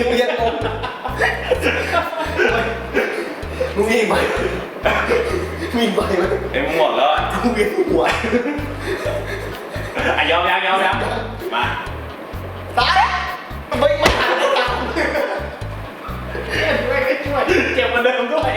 มึงยังงงมึงมีอีไหมมีอีไหมเอ็มึงหมดแล้วอะมึเวียนหัวอ่ยอมยังยอมยังมาตายไม่ไม่หาตังไม่ช่วยเจ็บเหมือนเดิมด้วย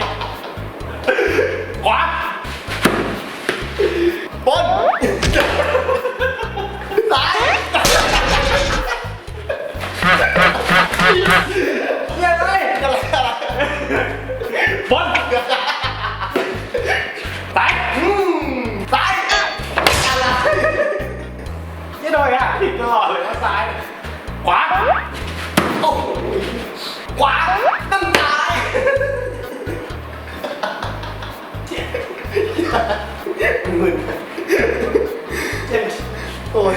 ผิดตลอดเลยว่าซ้ายขวาโอ้โหขวาตั้งตายมึนเจ็บโอ้ย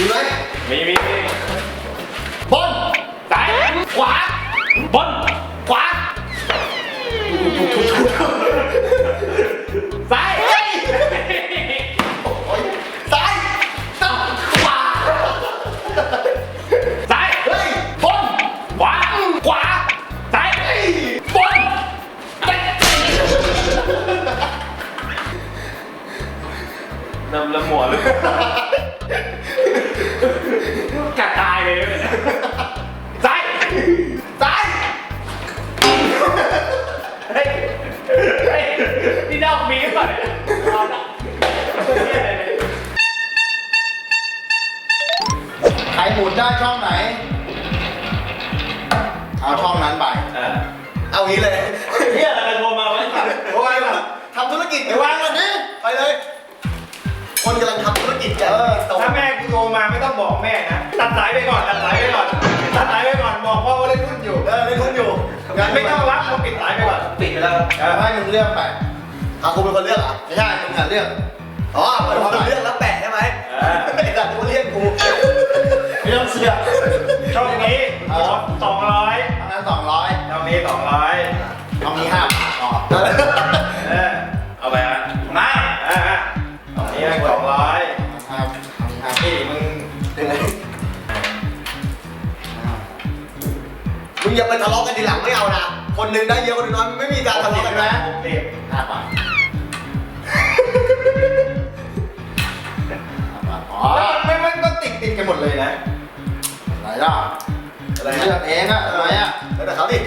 มีไหมมีมี กิจไปวางก่อนดิไปเลย คนกำลังทำธุรกิจกถ้าแม่กูโทรมาไม่ต้องบอกแม่นะ ตัดสายไปก่อน ตัดสายไปก่อน ตัดสายไปก่อน บอกพ่อว่าเล่นหุ้นอยู่เล่นหุ้นอยู่งานไม่ต้องรับมึงปิดสายไปก่อน ปิดไปแล้วให้มึงเลือกไปอาคุณเป็นคนเลือกอะไม่ใช่มึงอะเลือก อ๋อเป็นคเลือกแล้วแปะใช่ไหมไอ้ดันกูเรียกกูไม่ต้องเสียช่องนี้ขอสองร้อยนั้นสองร้อยช่องนี้สองร้อยช่องนี้ห้าบาทอ๋อ งอย่าไปทะเลาะกันทีหลังไม่เอานะ คนหนึ่งได้เยอะคนหนึ่งน้อยไม่มีการทะเลาะกันนะหกสิบห้าบาทห้าบาทอ๋อแล้วมันไม่มันก็ติดติดกันหมดเลยนะ อะไรล่ะอะไรเลือกเองอะทำไมอะแล้วแต่เขาดิ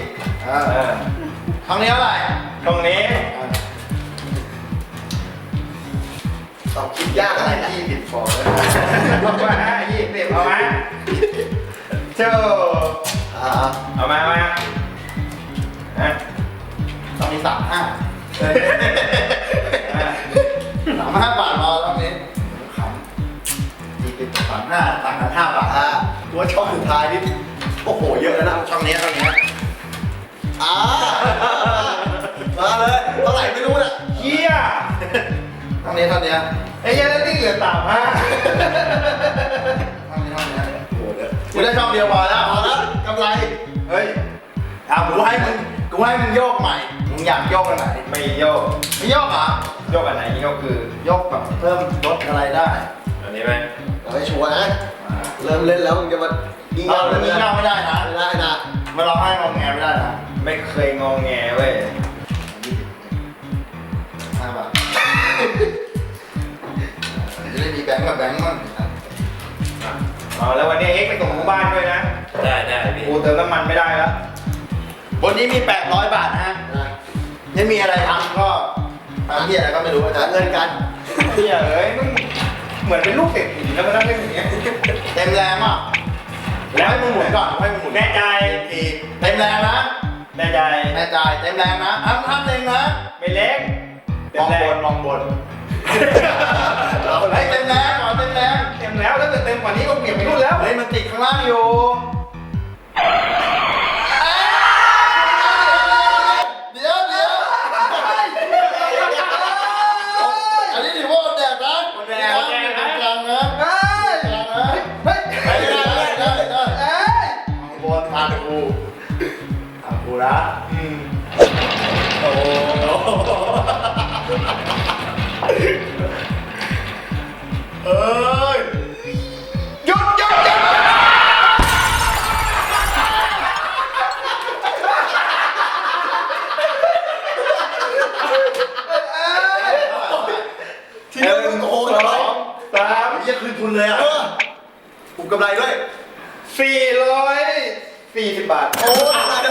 เอเอออครั้งนี้เท่าไหร่ช่องนี้ตอบคิดยากอะไรนะยี่สิบฟองเลยเอามายี่สิบเอามาเจ้า อ่าเอามาเอามาอะตอนนี้สามห้าอะสามห้าบาทพอตอนนี้ขำยี่สิบสามห้าต่างกันห้าบาทอ่าตัวช่องสุดท้ายนี่โอ้โหเยอะแล้วนะช่องนี้ช่องนี้อ่ามาเลยเท่าไหร่ไม่รู้น่ะเฮียช่องนี้ช่องนี้ไอ้เหี้ยังที่เหลือสามห้าช่องนี้ช่องนี้โอ้โหเดี๋ยว กูได้ช่องเดียวพอแล้วพอแล้วกำไร เฮ้ยอะกูให้มึงกูให้มึงโยกใหม่ มึงอยากโยกอันไหนไม่โยกไม่โยกเหรอโยกอันไหนโยกคือโยกแบบเพิ่มลดอะไรได้อันนี้ไหมเราไม่ชัวร์นะเริ่มเล่นแล้วมึงจะมายิงเงาเลยยิงเงาไม่ได้นะไม่ได้นะมาลองให้งองแงไม่ได้นะไม่เคยงองแงเว้ยห้าบาทจะได้มีแบงค์กับแบงค์มั่ง อ๋อแล้ววันนี้เอ็กซ์ไปส่งกูบ้านด้วยนะได้ได้พี่กูเติมน้ำมันไม่ได้แล้วบนนี้มี 800 บาทนะฮะไม่มีอะไรทำก็ทำที่อะไรก็ไม่รู้หาเงินกันเฮียเอ้ยมึงเหมือนเป็นลูกเศรษฐีแล้วมานั่งเล่นอย่างเงี้ยเต็มแรงอะแล้วให้มึงหมุนก่อนให้มึงหมุนแน่ใจทีเต็มแรงนะแน่ใจแน่ใจเต็มแรงนะห้ามห้ามเล็งนะไม่เล็ก มองเต็บมนแรงมองบนเฮ้ยเต็มแรงก่อนเต็มแรงเต็มแล้วถ้าเกิดเต็มกว่านี้ก็เปลี่ยนไปนู่นแล้วเฮ้ยมันติดข้างล่างอยู่ ไรด้วยสี่ร้อยสี่สิบาท โอ้กำไรได้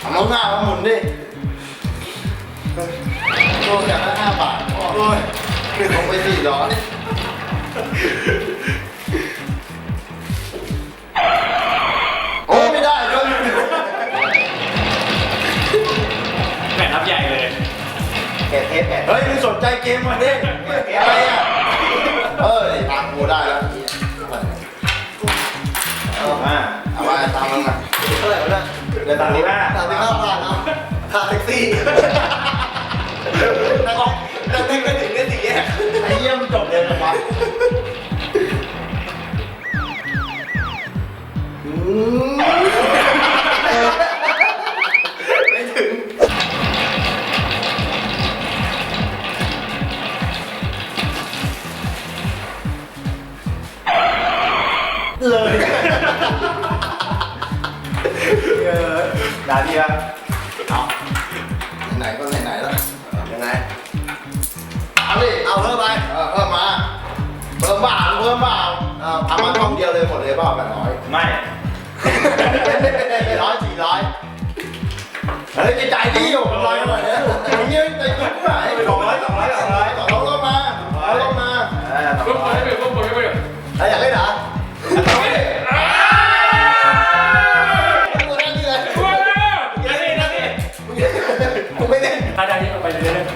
เอาน้องหน้ามาหมุนดิโลอยากได้ห้าบาทโอ้ยลงไปสี่ร้อยโอ้ไม่ได้ก็แผ่นทับใหญ่เลย แกะเทปแกะเฮ้ยมึงสนใจเกมมันดิอะไรอะเออตามกูได้แล้วเอามาเอามาตามมึงอะเท่า ลือสามสิบห้าสามสิบห้าบาทเนาะค่าแท็กซี่แต่งนั่งแท็กซี่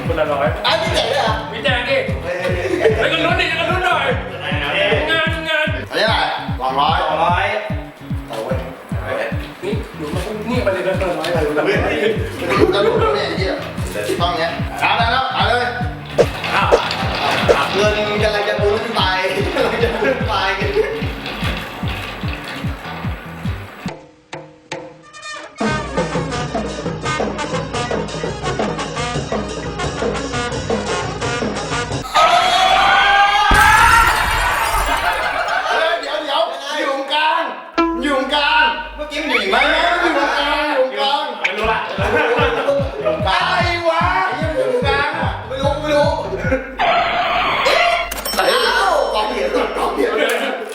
คนละร้อยอันนี้จ๋งเลยอะมีแจกดิแล้วก็ลุ้นดิแล้วก็ลุ้นหน่อย งานงานอันนี้อะไรสองร้อยสองร้อยเอาไว้นี่หนูมานี่ไปเลยนะร้อยไปเลยกระลุดตรงนี้ไอ้เหี้ยต้องเนี้ย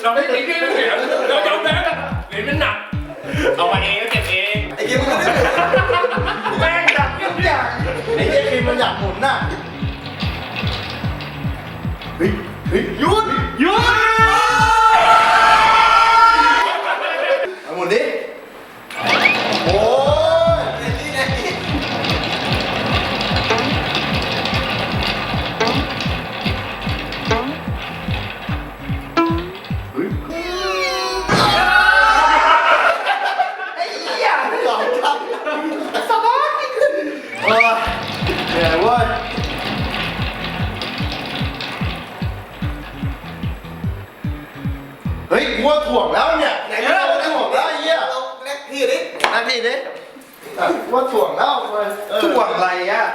เราไม่ตีด้วยเหรียเรายอมแพ้เหรียญมันหนัก เอามาเอง เลถ่วงอะไรอะ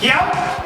Yep.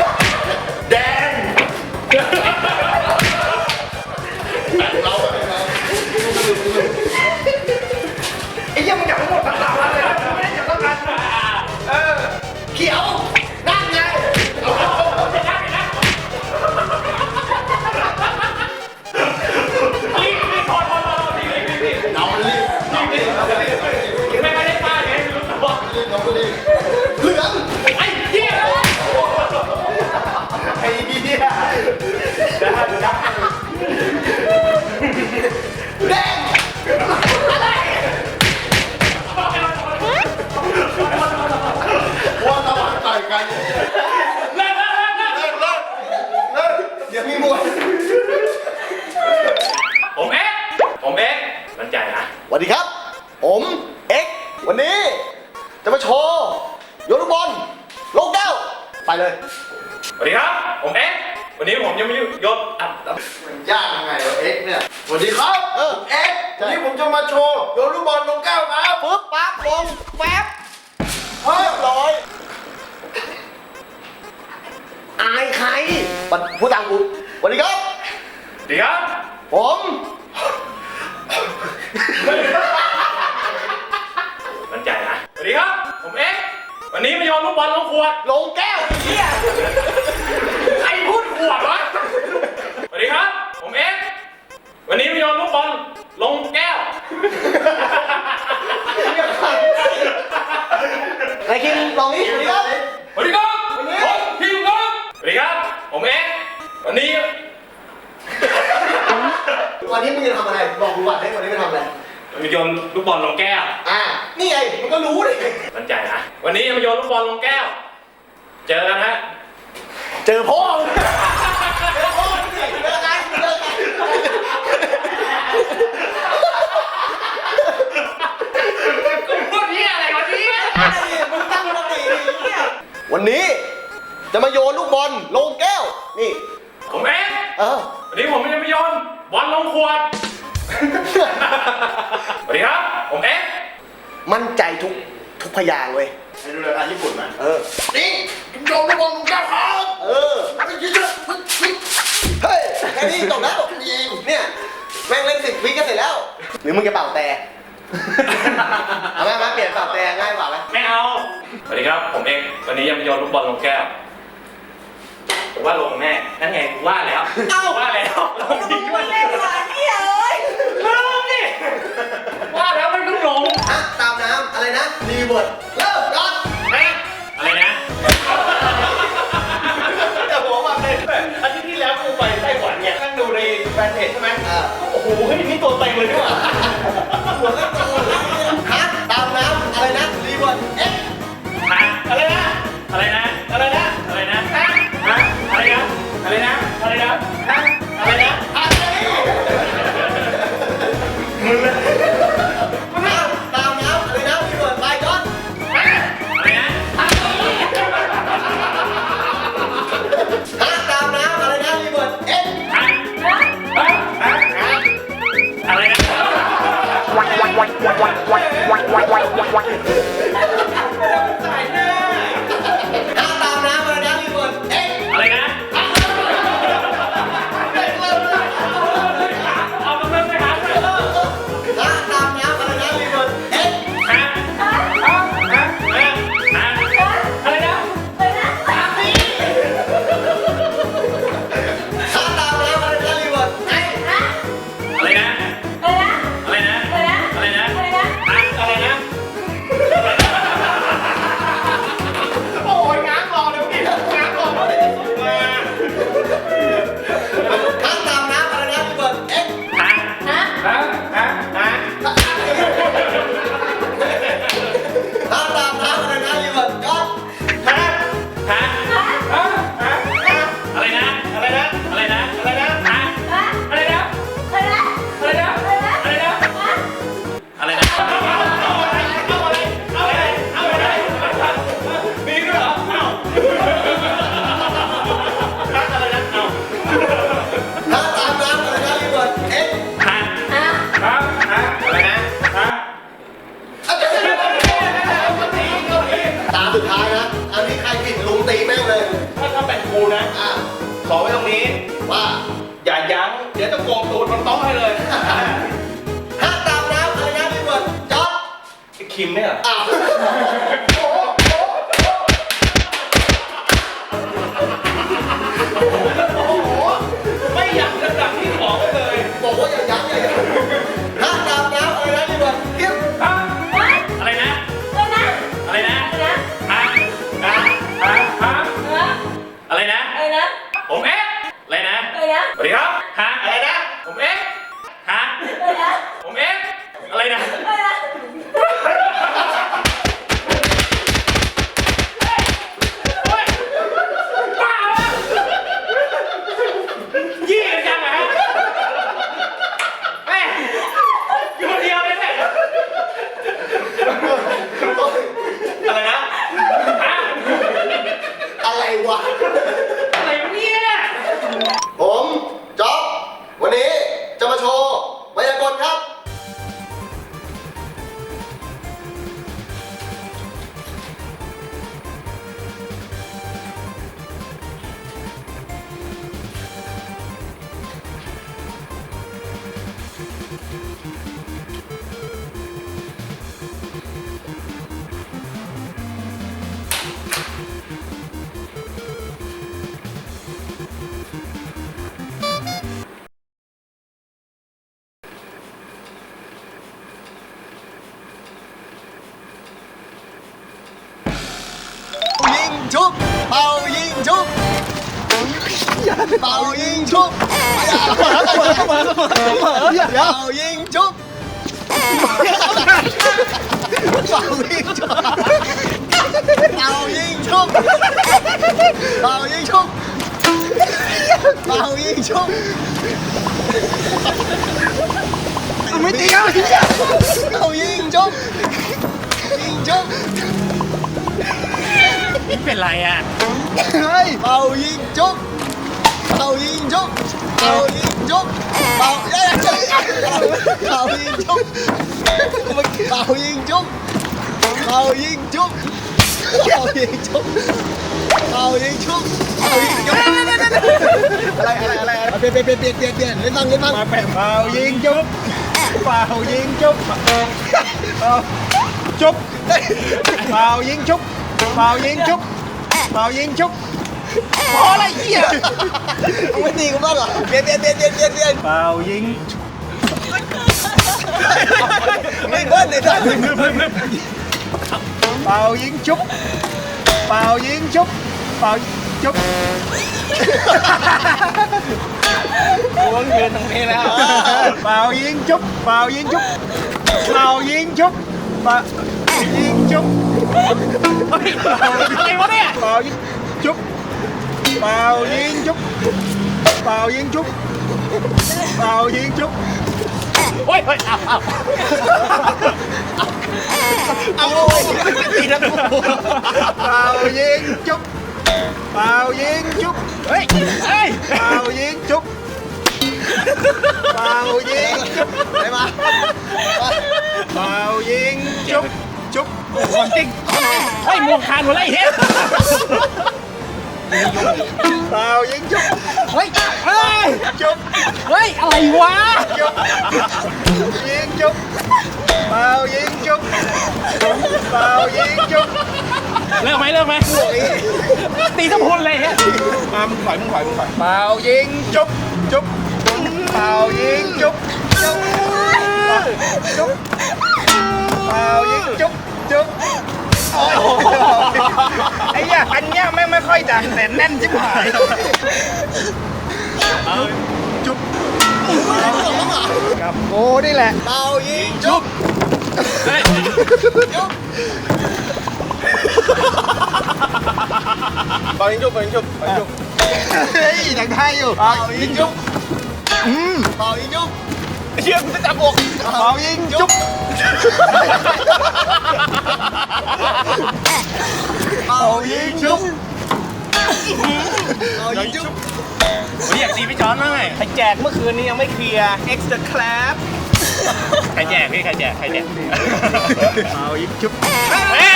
มั่นใจนะสวัสดีครับ ผมเอ็กซ์วันนี้ จะมาโชว์โยนลูกบอลลงแก้วไปเลยสวัสดีครับ ผมเอ็กวันนี้ผมยังไม่ยศอะมันยากยังไงวะเอ็กซ์เนี่ย สวัสดีครับเออเอ็กซ์วันนี้ผมจะมาโชว์โยนลูกบอลลงแก้วครับปึ๊บปั๊บลงแป๊บเรียบร้อยอายใครบัดพูดตามกูสวัสดีครับสวัสดีครับ ผม มั่นใจนะ สวัสดีครับ ผมเอ็กวันนี้มาโยนลูกบอลลงขวด ลงแก้วไอ้เหี้ยใครพูดขวดวะ สวัสดีครับ ผมเอ็กวันนี้มาโยนลูกบอลลงแก้ว ไอ้คิงลองนี่สวัสดีครับ สวัสดีครับ มาโยนลูกบอลลงแก้ว อ่า นี่ไง มันก็รู้ดิมั่นใจนะ วันนี้มาโยนลูกบอลลงแก้ว เจอกันฮะ เจอพ่อมึงเจอพ่อมึงดิเจอกันเจอกันกูพูดเหี้ยอะไรวะเนี่ยมึงตั้งสติดิเนี่ยวันนี้ จะมาโยนลูกบอลลงแก้ว นี่ ผมเอ็กเออ วันนี้ผมจะมาโยนบอลลงขวด สวัสดีครับ ผมเอ็กมั่นใจทุกทุกพยางค์เว้ยให้ดูรายการญี่ปุ่นมาเออ นี่โยนลูกบอลลงแก้วครับเออ เฮ้ยแค่นี้จบแล้วยิงเนี่ย แม่งเล่นสิบวิก็เสร็จแล้ว หรือมึงจะเป่าแต่ เอาไหมมาเปลี่ยนเป่าแต่ง่ายกว่าไหมไม่เอา สวัสดีครับ ผมเอ็กวันนี้จะมาโยนลูกบอลลงแก้วผมว่าลงแน่ นั่นไงกูว่าแล้ว เอ้า ว่าแล้วลงจริงด้วย เล่นหวานนี่เอ้ย ลืมดิว่าแล้วมันต้องลง ฮะตามน้ำอะไรนะรีเวิร์ดเริ่มก่อนเอ๊ะอะไรนะ แต่ผมว่าในอาทิตย์ที่แล้วกูไปไต้หวันเนี่ยนั่งดูในแฟนเพจใช่ไหมอ่าโอ้โหเฮ้ยนี่ตัวเต็งเลยด้วยหัวเล่นตูฮะตามน้ำอะไรนะรีเวิร์ดเอ๊ะฮะอะไรนะ อะไรนะอะไรนะ เป่ายิงชุบเป่ายิงชุบเป่ายิงชุบเป่ายิงชุบเป่ายิงชุบเป่ายิงชุบไม่ตีอะเป่ายิงชุบยิงชุบเป็นไรอะเฮ้ยเป่ายิงจุ๊บเป่ายิงจุ๊บเป่ายิงจุ๊บเป่าเอ้ยเป่ายิงจุ๊บเป่ายิงจุ๊บ เป่ายิงจุ๊บเป่ายิงจุ๊บเป่ายิงจุ๊บเป่ายิงจุ๊บอะไรอะไรอะไรเปลี่ยนเปลี่ยนเปลี่ยนเปลี่ยนเปลี่ยนเล่นบ้างเล่นบ้างมาแปะเปล่ายิงจุ๊บเปล่ายิงจุ๊บเปล่าจุ๊บเปล่ายิงจุ๊บเปล่ายิงจุ๊บเปล่ายิงจุ๊บ พอละเหี้ยไม่ตีกูบ้างเหรอเปลี่ยนเปลี่ยนเปลี่ยนเปลี่ยนเปลี่ยนเปลี่ยนเปล่ายิงไม่เบิ้ลเลยท่านเปล่ายิงจุ๊บเปล่ายิงจุ๊บเปล่าจุ๊บวงเงินตรงนี้แล้วเปล่ายิงจุ๊บเปล่ายิงจุ๊บเปล่ายิงจุ๊บเปล่ายิงจุ๊บอะไรวะเนี่ยเปล่ายิงจุ๊บ เปล่ายิงจุ๊บเปล่ายิงจุ๊บเปล่ายิงจุ๊บโอ๊ยเฮ้ยอ้าวอ้าวเอาตีนะกูเปล่ายิงจุ๊บเปล่ายิงจุ๊บเฮ้ยเฮ้ยเปล่ายิงจุ๊บเปล่ายิงจุ๊บไปมาเปล่ายิงจุ๊บจุ๊บของจริงเฮ้ยหมวกขาดหมดเลยไอ้เฮ้ย เปล่ายิงจุ๊บเฮ้ยเฮ้ยจุ๊บเฮ้ย อะไรวะ จุ๊บยิงจุ๊บเปล่ายิงจุ๊บเปล่ายิงจุ๊บเลิกไหมเลิกไหมตีทั้งคนเลยเนี่ยมามึงถอยมึงถอยมึงถอยเปล่ายิงจุ๊บจุ๊บเปล่ายิงจุ๊บจุ๊บจุ๊บเปล่ายิงจุ๊บจุ๊บ ไอ้เหี้ยอันเนี้ยแม่งไม่ค่อยดังแต่แน่นชิบหายจุ๊บกับโอ้นี่แหละเป่ายิงจุ๊บเฮ้ยเปล่ายิงจุ๊บเปล่ายิงจุ๊บเปล่ายิงจุ๊บเฮ้ยดังไทยอยู่เปล่ายิงจุ๊บอืมเป่ายิงจุ๊บ เชี่ยกูจะจับอกเปล่ายิงจุ๊บเป่ายิงจุ๊บเป่ายิงจุ๊บวันนี้อยากตีพี่จอนบ้างไงใครแจกเมื่อคืนนี้ยังไม่เคลียร์ extra clap ใครแจกพี่ใครแจกใครแจกเปล่ายิงจุ๊บเฮ้ย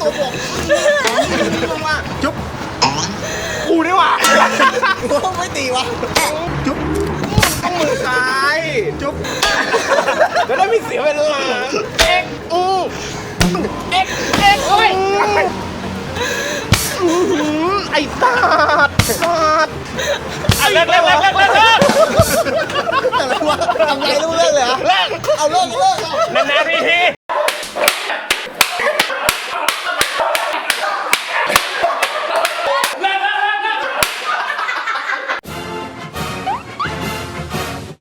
ตัวบอกลงมาจุ๊บโอ้กูนี่หว่าไม่ตีวะจุ๊บต้อง มือซ้าย จุ๊บจะได้ไม่เสียเวลาเอ็กอือเอ็กเอ็กโอ้ยอื้อหือไอ้ตาดตาดเลิกเลิกเลิกเลิกเลิกเลิกอะไรวะทำไรรู้เรื่องเลยเหรอเลิกเอาเลิกเลิกเอานานๆทีที